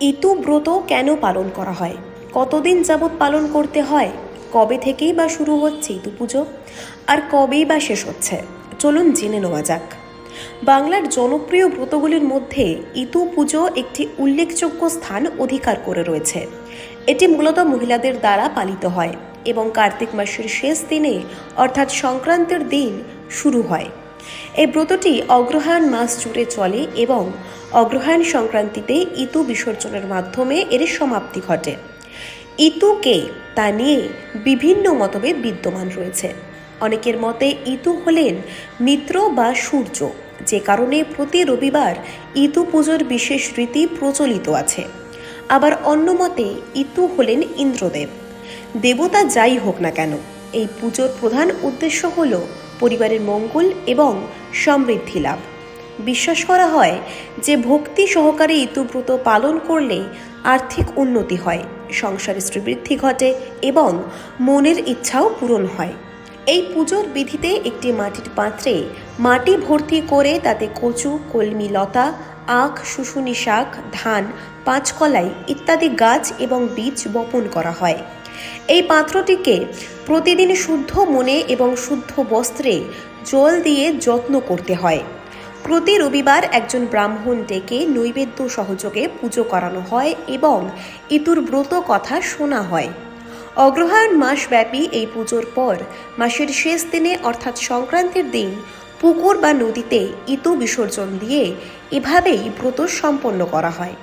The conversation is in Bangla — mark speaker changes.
Speaker 1: ইতু ব্রত কেন পালন করা হয়? কতদিন যাবৎ পালন করতে হয়? কবে থেকেই বা শুরু হচ্ছে ইতু পুজো? আর কবেই বা শেষ হচ্ছে? চলুন জেনে নেওয়া যাক। বাংলার জনপ্রিয় ব্রতগুলির মধ্যে ইতু পুজো একটি উল্লেখযোগ্য স্থান অধিকার করে রয়েছে। এটি মূলত মহিলাদের দ্বারা পালিত হয় এবং কার্তিক মাসের শেষ দিনে, অর্থাৎ সংক্রান্তির দিন, শুরু হয়। এই ব্রতটি অগ্রহায়ণ মাস জুড়ে চলে এবং অগ্রহায়ণ সংক্রান্তিতে ইতু বিসর্জনের মাধ্যমে এর সমাপ্তি ঘটে। ইতুকে তা নিয়ে বিভিন্ন মতভেদ বিদ্যমান রয়েছে। অনেকের মতে ইতু হলেন মিত্র বা সূর্য, যে কারণে প্রতি রবিবার ইতু পুজোর বিশেষ রীতি প্রচলিত আছে। আবার অন্য মতে ইতু হলেন ইন্দ্রদেব। দেবতা যাই হোক না কেন, এই পুজোর প্রধান উদ্দেশ্য হল পরিবারের মঙ্গল এবং সমৃদ্ধি লাভ। বিশ্বাস করা হয় যে ভক্তি সহকারে ইতুব্রত পালন করলে আর্থিক উন্নতি হয়, সংসারে শ্রীবৃদ্ধি ঘটে এবং মনের ইচ্ছাও পূরণ হয়। এই পুজোর বিধিতে একটি মাটির পাত্রে মাটি ভর্তি করে তাতে কচু, কলমি লতা, আখ, শুশুনি শাক, ধান, পাঁচকলাই ইত্যাদি গাছ এবং বীজ বপন করা হয়। এই পাত্রটিকে প্রতিদিন শুদ্ধ মনে এবং শুদ্ধ বস্ত্রে জল দিয়ে যত্ন করতে হয়। প্রতি রবিবার একজন ব্রাহ্মণ ডেকে নৈবেদ্য সহযোগে পুজো করানো হয় এবং ইতুর ব্রত কথা শোনা হয়। অগ্রহায়ণ মাসব্যাপী এই পুজোর পর মাসের শেষ দিনে অর্থাৎ সংক্রান্তির দিন পুকুর বা নদীতে ইতু বিসর্জন দিয়ে এভাবেই ব্রত সম্পন্ন করা হয়।